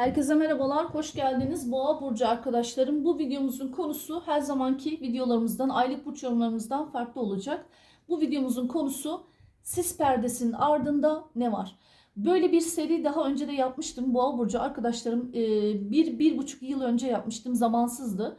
Herkese merhabalar, hoş geldiniz. Boğa Burcu arkadaşlarım. Bu videomuzun konusu her zamanki videolarımızdan, aylık burç yorumlarımızdan farklı olacak. Bu videomuzun konusu sis perdesinin ardında ne var? Böyle bir seri daha önce de yapmıştım. Boğa Burcu arkadaşlarım e, bir, bir buçuk yıl önce yapmıştım. Zamansızdı.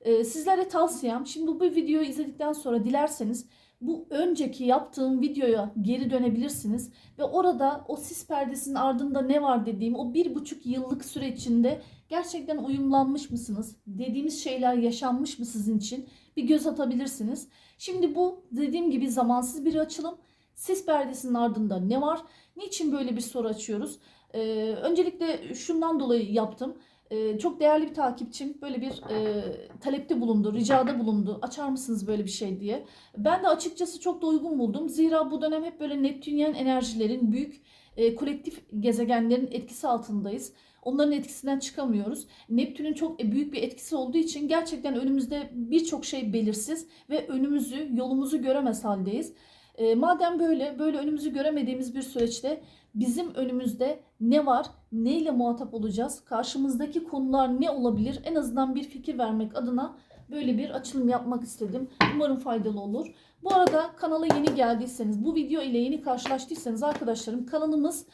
E, Sizlere tavsiyem, şimdi bu videoyu izledikten sonra dilerseniz bu önceki yaptığım videoya geri dönebilirsiniz ve orada o sis perdesinin ardında ne var dediğim o bir buçuk yıllık süre içinde gerçekten uyumlanmış mısınız? Dediğimiz şeyler yaşanmış mı sizin için? Bir göz atabilirsiniz. Şimdi bu dediğim gibi zamansız bir açılım. Sis perdesinin ardında ne var? Niçin böyle bir soru açıyoruz? Ee, öncelikle şundan dolayı yaptım. Ee, çok değerli bir takipçim böyle bir e, talepte bulundu, ricada bulundu. Açar mısınız böyle bir şey diye. Ben de açıkçası çok da uygun buldum. Zira bu dönem hep böyle Neptünyen enerjilerin büyük e, kolektif gezegenlerin etkisi altındayız. Onların etkisinden çıkamıyoruz. Neptün'ün çok e, büyük bir etkisi olduğu için gerçekten önümüzde birçok şey belirsiz ve önümüzü, yolumuzu göremez haldeyiz. E, madem böyle, böyle önümüzü göremediğimiz bir süreçte bizim önümüzde ne var, neyle muhatap olacağız, karşımızdaki konular ne olabilir en azından bir fikir vermek adına böyle bir açılım yapmak istedim. Umarım faydalı olur. Bu arada kanala yeni geldiyseniz, bu video ile yeni karşılaştıysanız arkadaşlarım kanalımız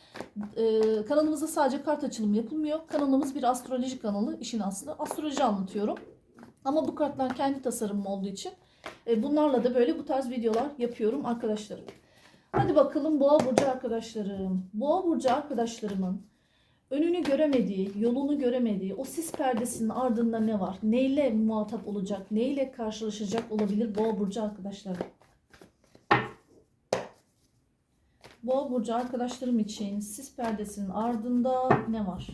e, kanalımızda sadece kart açılımı yapılmıyor. Kanalımız bir astroloji kanalı işin aslı. Astroloji anlatıyorum. Ama bu kartlar kendi tasarımım olduğu için e, bunlarla da böyle bu tarz videolar yapıyorum arkadaşlarım. Hadi bakalım Boğa burcu arkadaşlarım. Boğa burcu arkadaşlarımın önünü göremediği, yolunu göremediği o sis perdesinin ardında ne var? Neyle muhatap olacak? Neyle karşılaşacak olabilir Boğa burcu arkadaşlarım? Boğa burcu arkadaşlarım için sis perdesinin ardında ne var?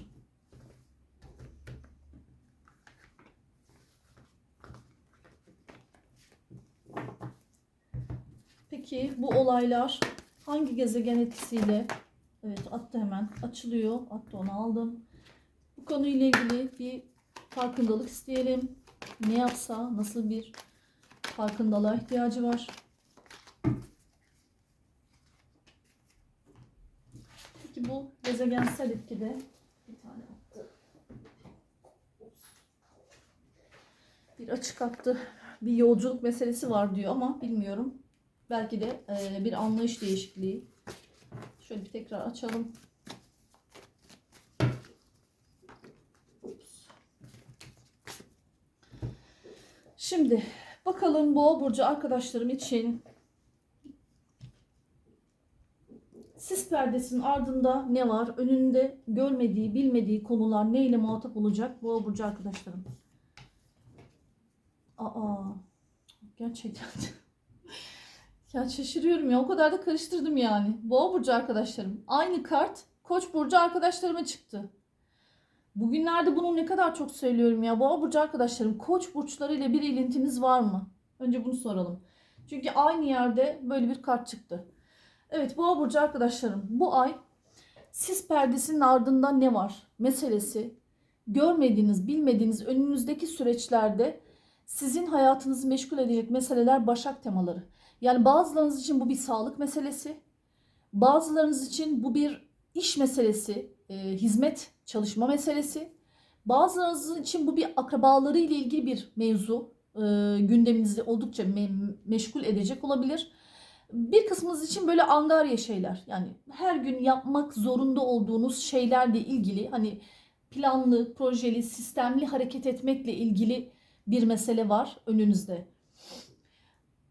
Peki bu olaylar hangi gezegen etkisiyle Evet attı hemen. Açılıyor. Attı onu aldım. Bu konuyla ilgili bir farkındalık isteyelim. Ne yapsa, nasıl bir farkındalığa ihtiyacı var. Peki bu gezegensel etkide bir tane attı. Bir açık attı. Bir yolculuk meselesi var diyor ama bilmiyorum. Belki de bir anlayış değişikliği Şöyle bir tekrar açalım. Şimdi bakalım Boğa burcu arkadaşlarım için sis perdesinin ardında ne var? Önünde görmediği, bilmediği konular neyle muhatap olacak Boğa burcu arkadaşlarım? Aa, gerçekten. Ya şaşırıyorum ya o kadar da karıştırdım yani. Boğa burcu arkadaşlarım. Aynı kart Koç burcu arkadaşlarıma çıktı. Bugünlerde bunu ne kadar çok söylüyorum ya. Boğa burcu arkadaşlarım Koç burçları ile bir ilintiniz var mı? Önce bunu soralım. Çünkü aynı yerde böyle bir kart çıktı. Evet Boğa burcu arkadaşlarım bu ay sis perdesinin ardında ne var meselesi görmediğiniz, bilmediğiniz önünüzdeki süreçlerde sizin hayatınızı meşgul edecek meseleler başak temaları. Yani bazılarınız için bu bir sağlık meselesi. Bazılarınız için bu bir iş meselesi, e, hizmet çalışma meselesi. Bazılarınız için bu bir akrabaları ile ilgili bir mevzu. E, gündeminizi oldukça me- meşgul edecek olabilir. Bir kısmınız için böyle angarya şeyler. Yani her gün yapmak zorunda olduğunuz şeylerle ilgili hani planlı, projeli, sistemli hareket etmekle ilgili bir mesele var önünüzde.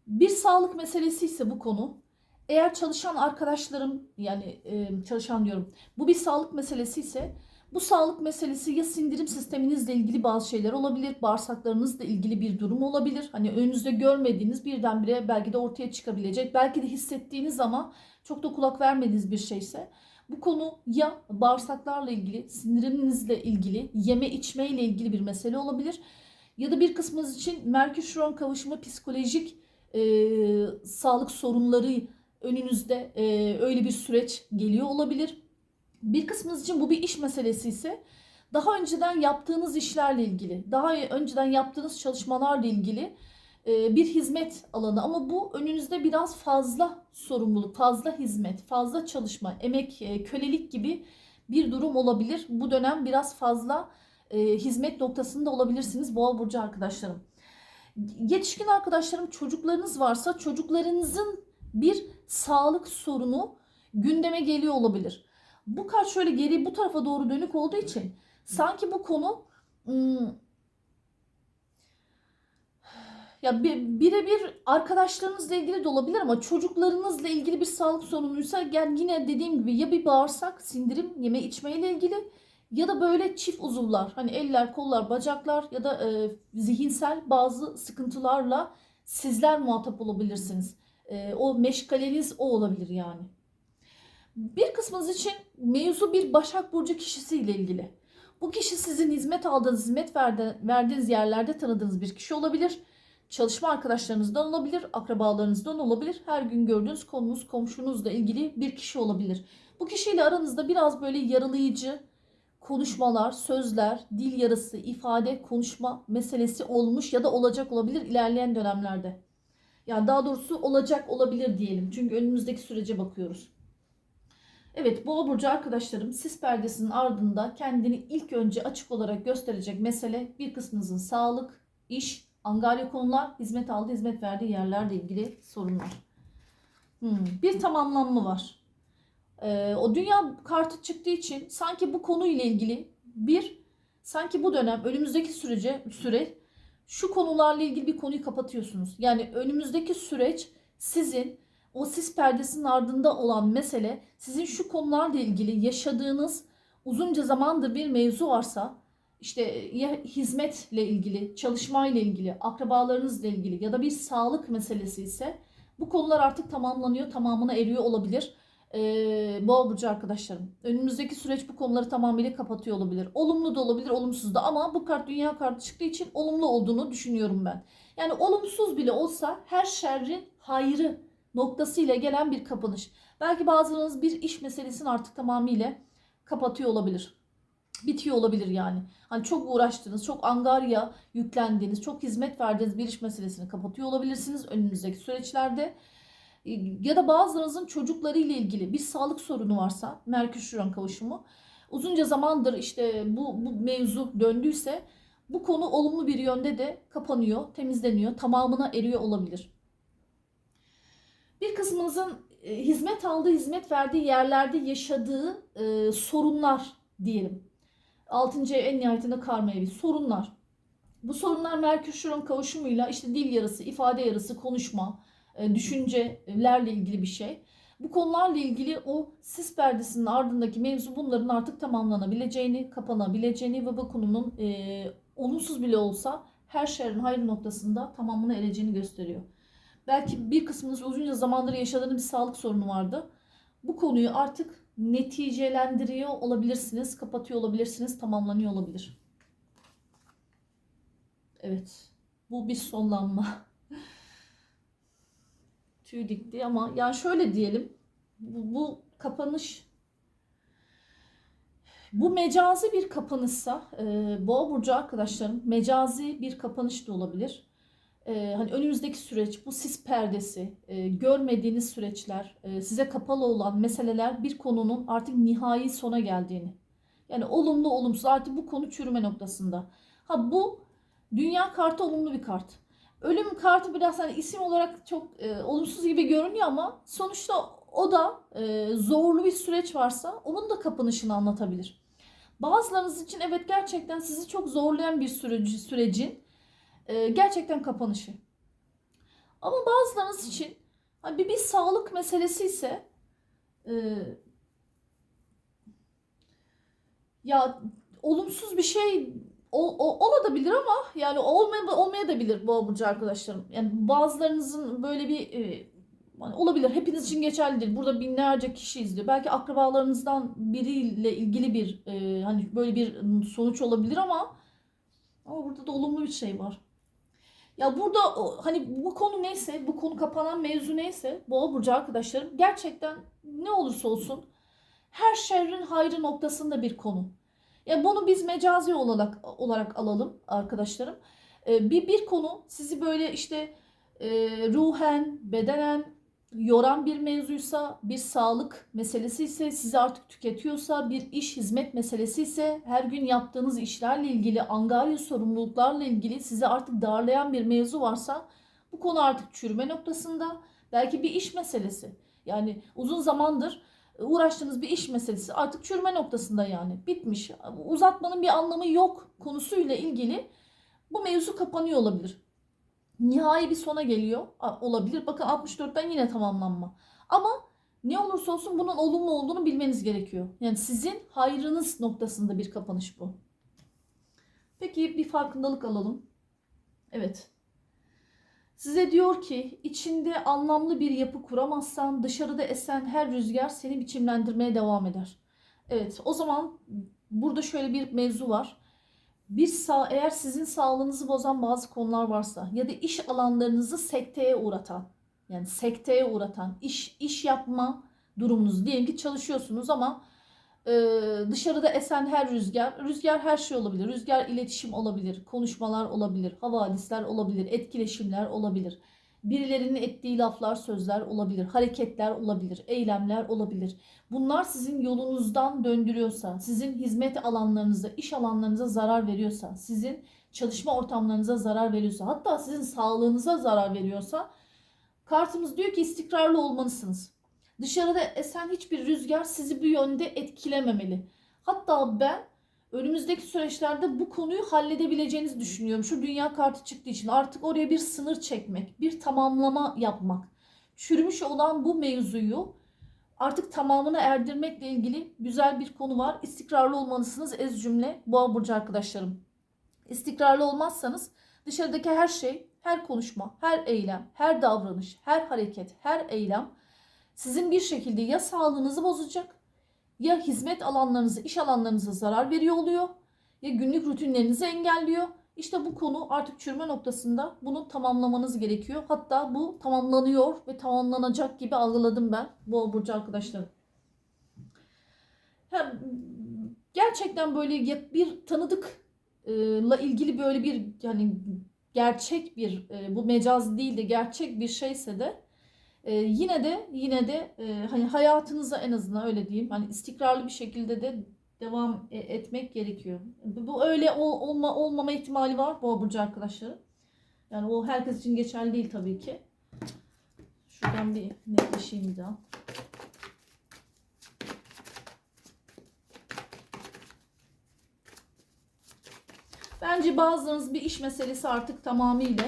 Bir sağlık meselesi ise bu konu. Eğer çalışan arkadaşlarım yani e, çalışan diyorum bu bir sağlık meselesi ise bu sağlık meselesi ya sindirim sisteminizle ilgili bazı şeyler olabilir, bağırsaklarınızla ilgili bir durum olabilir. Hani önünüzde görmediğiniz birdenbire belki de ortaya çıkabilecek, belki de hissettiğiniz ama çok da kulak vermediğiniz bir şeyse bu konu ya bağırsaklarla ilgili, sindiriminizle ilgili, yeme içme ile ilgili bir mesele olabilir. Ya da bir kısmınız için Merkür Şuron kavuşumu psikolojik e, sağlık sorunları önünüzde e, öyle bir süreç geliyor olabilir. Bir kısmınız için bu bir iş meselesi ise daha önceden yaptığınız işlerle ilgili, daha önceden yaptığınız çalışmalarla ilgili e, bir hizmet alanı ama bu önünüzde biraz fazla sorumluluk, fazla hizmet, fazla çalışma, emek, e, kölelik gibi bir durum olabilir. Bu dönem biraz fazla e, hizmet noktasında olabilirsiniz Boğa burcu arkadaşlarım. Yetişkin arkadaşlarım çocuklarınız varsa çocuklarınızın bir sağlık sorunu gündeme geliyor olabilir. Bu kart şöyle geri bu tarafa doğru dönük olduğu için sanki bu konu ım, ya bir- birebir arkadaşlarınızla ilgili de olabilir ama çocuklarınızla ilgili bir sağlık sorunuysa yani yine dediğim gibi ya bir bağırsak, sindirim, yeme içmeyle ilgili ya da böyle çift uzuvlar hani eller, kollar, bacaklar ya da e, zihinsel bazı sıkıntılarla sizler muhatap olabilirsiniz. E, o meşgaleniz o olabilir yani. Bir kısmınız için mevzu bir Başak Burcu kişisiyle ilgili. Bu kişi sizin hizmet aldığınız, hizmet verdi- verdiğiniz yerlerde tanıdığınız bir kişi olabilir. Çalışma arkadaşlarınızdan olabilir, akrabalarınızdan olabilir. Her gün gördüğünüz konunuz, komşunuzla ilgili bir kişi olabilir. Bu kişiyle aranızda biraz böyle yaralayıcı konuşmalar, sözler, dil yarısı, ifade, konuşma meselesi olmuş ya da olacak olabilir ilerleyen dönemlerde. Yani daha doğrusu olacak olabilir diyelim. Çünkü önümüzdeki sürece bakıyoruz. Evet, Boğa burcu arkadaşlarım sis perdesinin ardında kendini ilk önce açık olarak gösterecek mesele bir kısmınızın sağlık, iş, angarya konular, hizmet aldığı, hizmet verdiği yerlerle ilgili sorunlar. Hmm, bir tamamlanma var. Ee, o dünya kartı çıktığı için sanki bu konuyla ilgili bir sanki bu dönem önümüzdeki sürece süre şu konularla ilgili bir konuyu kapatıyorsunuz. Yani önümüzdeki süreç sizin o sis perdesinin ardında olan mesele sizin şu konularla ilgili yaşadığınız uzunca zamandır bir mevzu varsa işte ya hizmetle ilgili, çalışmayla ilgili, akrabalarınızla ilgili ya da bir sağlık meselesi ise bu konular artık tamamlanıyor, tamamına eriyor olabilir. Ee, Boğa burcu arkadaşlarım. Önümüzdeki süreç bu konuları tamamıyla kapatıyor olabilir. Olumlu da olabilir, olumsuz da ama bu kart dünya kartı çıktığı için olumlu olduğunu düşünüyorum ben. Yani olumsuz bile olsa her şerrin hayrı noktasıyla gelen bir kapanış. Belki bazılarınız bir iş meselesini artık tamamıyla kapatıyor olabilir. Bitiyor olabilir yani. Hani çok uğraştınız, çok angarya yüklendiğiniz, çok hizmet verdiğiniz bir iş meselesini kapatıyor olabilirsiniz önümüzdeki süreçlerde. Ya da bazılarınızın çocukları ile ilgili bir sağlık sorunu varsa, Merkür Şuran kavuşumu, uzunca zamandır işte bu, bu mevzu döndüyse bu konu olumlu bir yönde de kapanıyor, temizleniyor, tamamına eriyor olabilir. Bir kısmınızın e, hizmet aldığı, hizmet verdiği yerlerde yaşadığı e, sorunlar diyelim. 6. ev en nihayetinde karma evi. Sorunlar. Bu sorunlar Merkür Şuran kavuşumuyla işte dil yarısı, ifade yarısı, konuşma, düşüncelerle ilgili bir şey. Bu konularla ilgili o sis perdesinin ardındaki mevzu bunların artık tamamlanabileceğini, kapanabileceğini ve bu konunun e, olumsuz bile olsa her şerrin hayır noktasında tamamına ereceğini gösteriyor. Belki bir kısmınız uzunca zamandır yaşadığınız bir sağlık sorunu vardı. Bu konuyu artık neticelendiriyor olabilirsiniz, kapatıyor olabilirsiniz, tamamlanıyor olabilir. Evet. Bu bir sonlanma. Tüy dikti ama yani şöyle diyelim. Bu, bu kapanış bu mecazi bir kapanışsa e, Boğa burcu arkadaşlarım mecazi bir kapanış da olabilir. E, hani önümüzdeki süreç bu sis perdesi e, görmediğiniz süreçler e, size kapalı olan meseleler bir konunun artık nihai sona geldiğini. Yani olumlu olumsuz artık bu konu çürüme noktasında. Ha bu dünya kartı olumlu bir kart. Ölüm kartı biraz hani isim olarak çok e, olumsuz gibi görünüyor ama sonuçta o da e, zorlu bir süreç varsa onun da kapanışını anlatabilir. Bazılarınız için evet gerçekten sizi çok zorlayan bir süreci, sürecin e, gerçekten kapanışı. Ama bazılarınız için hani bir, bir sağlık meselesi ise e, ya olumsuz bir şey o, o, olabilir ama yani olmaya, olmaya da bilir Boğa burcu arkadaşlarım. Yani bazılarınızın böyle bir e, hani olabilir. Hepiniz için geçerli değil. Burada binlerce kişi izliyor. Belki akrabalarınızdan biriyle ilgili bir e, hani böyle bir sonuç olabilir ama ama burada da olumlu bir şey var. Ya burada hani bu konu neyse, bu konu kapanan mevzu neyse Boğa burcu arkadaşlarım gerçekten ne olursa olsun her şerrin hayrı noktasında bir konu. Ya bunu biz mecazi olarak olarak alalım arkadaşlarım. Ee, bir bir konu sizi böyle işte e, ruhen, bedenen yoran bir mevzuysa, bir sağlık meselesi ise, sizi artık tüketiyorsa, bir iş hizmet meselesi ise, her gün yaptığınız işlerle ilgili, angarya sorumluluklarla ilgili sizi artık darlayan bir mevzu varsa bu konu artık çürüme noktasında. Belki bir iş meselesi. Yani uzun zamandır uğraştığınız bir iş meselesi artık çürüme noktasında yani. Bitmiş. Uzatmanın bir anlamı yok konusuyla ilgili bu mevzu kapanıyor olabilir. Nihai bir sona geliyor olabilir. Bakın 64'ten yine tamamlanma. Ama ne olursa olsun bunun olumlu olduğunu bilmeniz gerekiyor. Yani sizin hayrınız noktasında bir kapanış bu. Peki bir farkındalık alalım. Evet. Size diyor ki içinde anlamlı bir yapı kuramazsan dışarıda esen her rüzgar seni biçimlendirmeye devam eder. Evet o zaman burada şöyle bir mevzu var. Bir sağ, eğer sizin sağlığınızı bozan bazı konular varsa ya da iş alanlarınızı sekteye uğratan yani sekteye uğratan iş iş yapma durumunuz diyelim ki çalışıyorsunuz ama e, dışarıda esen her rüzgar rüzgar her şey olabilir. Rüzgar iletişim olabilir konuşmalar olabilir havadisler olabilir etkileşimler olabilir. Birilerinin ettiği laflar sözler olabilir hareketler olabilir eylemler olabilir. Bunlar sizin yolunuzdan döndürüyorsa, sizin hizmet alanlarınıza, iş alanlarınıza zarar veriyorsa, sizin çalışma ortamlarınıza zarar veriyorsa, hatta sizin sağlığınıza zarar veriyorsa kartımız diyor ki istikrarlı olmalısınız. Dışarıda esen hiçbir rüzgar sizi bu yönde etkilememeli. Hatta ben önümüzdeki süreçlerde bu konuyu halledebileceğinizi düşünüyorum. Şu dünya kartı çıktığı için artık oraya bir sınır çekmek, bir tamamlama yapmak. Çürümüş olan bu mevzuyu artık tamamına erdirmekle ilgili güzel bir konu var. İstikrarlı olmalısınız ez cümle boğa burcu arkadaşlarım. İstikrarlı olmazsanız dışarıdaki her şey, her konuşma, her eylem, her davranış, her hareket, her eylem sizin bir şekilde ya sağlığınızı bozacak ya hizmet alanlarınızı, iş alanlarınıza zarar veriyor oluyor ya günlük rutinlerinizi engelliyor. İşte bu konu artık çürüme noktasında bunu tamamlamanız gerekiyor. Hatta bu tamamlanıyor ve tamamlanacak gibi algıladım ben bu burcu arkadaşlarım. Ha, gerçekten böyle bir tanıdıkla ilgili böyle bir yani gerçek bir bu mecaz değil de gerçek bir şeyse de e, yine de yine de e, hani hayatınıza en azından öyle diyeyim hani istikrarlı bir şekilde de devam e- etmek gerekiyor. Bu öyle ol- olma olmama ihtimali var bu burcu arkadaşlarım. Yani o herkes için geçerli değil tabii ki. Şuradan bir netleşeyim daha. Bence bazılarınız bir iş meselesi artık tamamıyla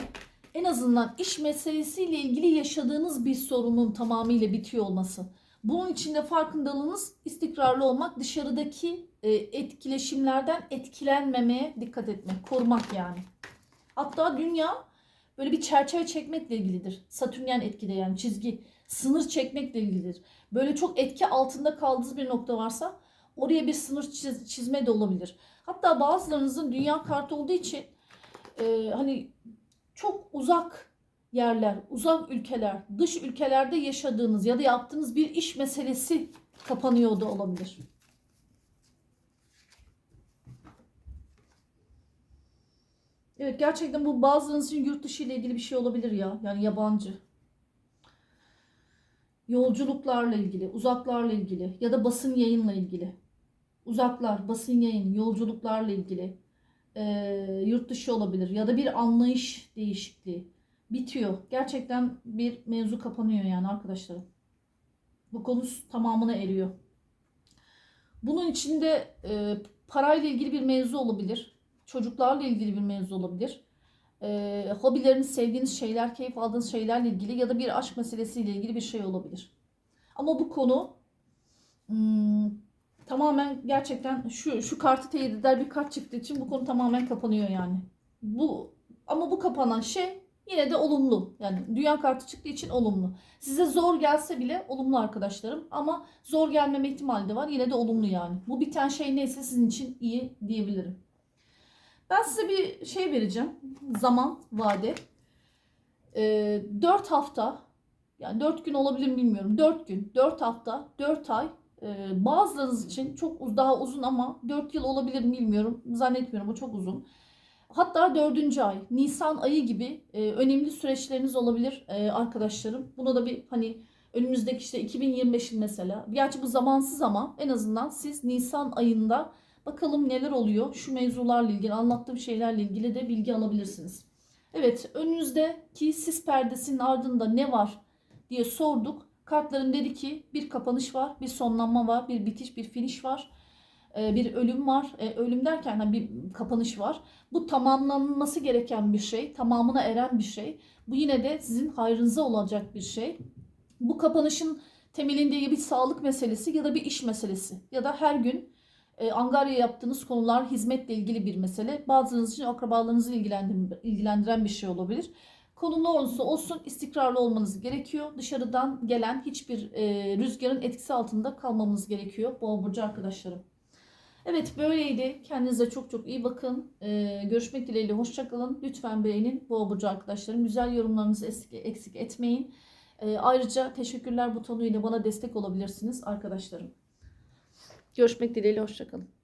en azından iş meselesiyle ilgili yaşadığınız bir sorunun tamamıyla bitiyor olması. Bunun içinde farkındalığınız istikrarlı olmak, dışarıdaki e, etkileşimlerden etkilenmemeye dikkat etmek, korumak yani. Hatta dünya böyle bir çerçeve çekmekle ilgilidir. Satürnyen etkide yani çizgi, sınır çekmekle ilgilidir. Böyle çok etki altında kaldığınız bir nokta varsa oraya bir sınır çiz- çizme de olabilir. Hatta bazılarınızın dünya kartı olduğu için e, hani çok uzak yerler, uzak ülkeler, dış ülkelerde yaşadığınız ya da yaptığınız bir iş meselesi kapanıyor da olabilir. Evet gerçekten bu bazılarınız için yurt dışı ile ilgili bir şey olabilir ya. Yani yabancı. Yolculuklarla ilgili, uzaklarla ilgili ya da basın yayınla ilgili. Uzaklar, basın yayın, yolculuklarla ilgili. Ee, yurt dışı olabilir ya da bir anlayış değişikliği. Bitiyor. Gerçekten bir mevzu kapanıyor yani arkadaşlarım. Bu konu tamamına eriyor. Bunun içinde e, parayla ilgili bir mevzu olabilir. Çocuklarla ilgili bir mevzu olabilir. E, hobileriniz, sevdiğiniz şeyler, keyif aldığınız şeylerle ilgili ya da bir aşk meselesiyle ilgili bir şey olabilir. Ama bu konu hmm, tamamen gerçekten şu şu kartı teyit eder bir kart çıktığı için bu konu tamamen kapanıyor yani. Bu ama bu kapanan şey yine de olumlu. Yani dünya kartı çıktığı için olumlu. Size zor gelse bile olumlu arkadaşlarım ama zor gelmeme ihtimali de var. Yine de olumlu yani. Bu biten şey neyse sizin için iyi diyebilirim. Ben size bir şey vereceğim. Zaman, vade. Ee, 4 hafta, yani 4 gün olabilir mi bilmiyorum. 4 gün, 4 hafta, 4 ay. Ee, bazılarınız için çok daha uzun ama 4 yıl olabilir mi bilmiyorum. Zannetmiyorum o çok uzun. Hatta 4. ay, Nisan ayı gibi e, önemli süreçleriniz olabilir e, arkadaşlarım. Buna da bir hani Önümüzdeki işte 2025'in mesela. Gerçi bu zamansız ama en azından siz Nisan ayında bakalım neler oluyor. Şu mevzularla ilgili anlattığım şeylerle ilgili de bilgi alabilirsiniz. Evet önünüzdeki sis perdesinin ardında ne var diye sorduk. Kartların dedi ki bir kapanış var, bir sonlanma var, bir bitiş, bir finish var. Ee, Bir ölüm var. Ee, Ölüm derken hani bir kapanış var. Bu tamamlanması gereken bir şey, tamamına eren bir şey. Bu yine de sizin hayrınıza olacak bir şey. Bu kapanışın temelinde ya bir sağlık meselesi ya da bir iş meselesi ya da her gün e, angarya yaptığınız konular hizmetle ilgili bir mesele. Bazılarınız için akrabalarınızı ilgilendiren bir şey olabilir. Konu ne olursa olsun istikrarlı olmanız gerekiyor. Dışarıdan gelen hiçbir e, rüzgarın etkisi altında kalmamamız gerekiyor Boğa burcu arkadaşlarım. Evet böyleydi. Kendinize çok çok iyi bakın. Ee, görüşmek dileğiyle hoşçakalın. Lütfen beğenin Boğa burcu arkadaşlarım. Güzel yorumlarınızı eksik, etmeyin. Ee, ayrıca teşekkürler butonu ile bana destek olabilirsiniz arkadaşlarım. Görüşmek dileğiyle hoşçakalın.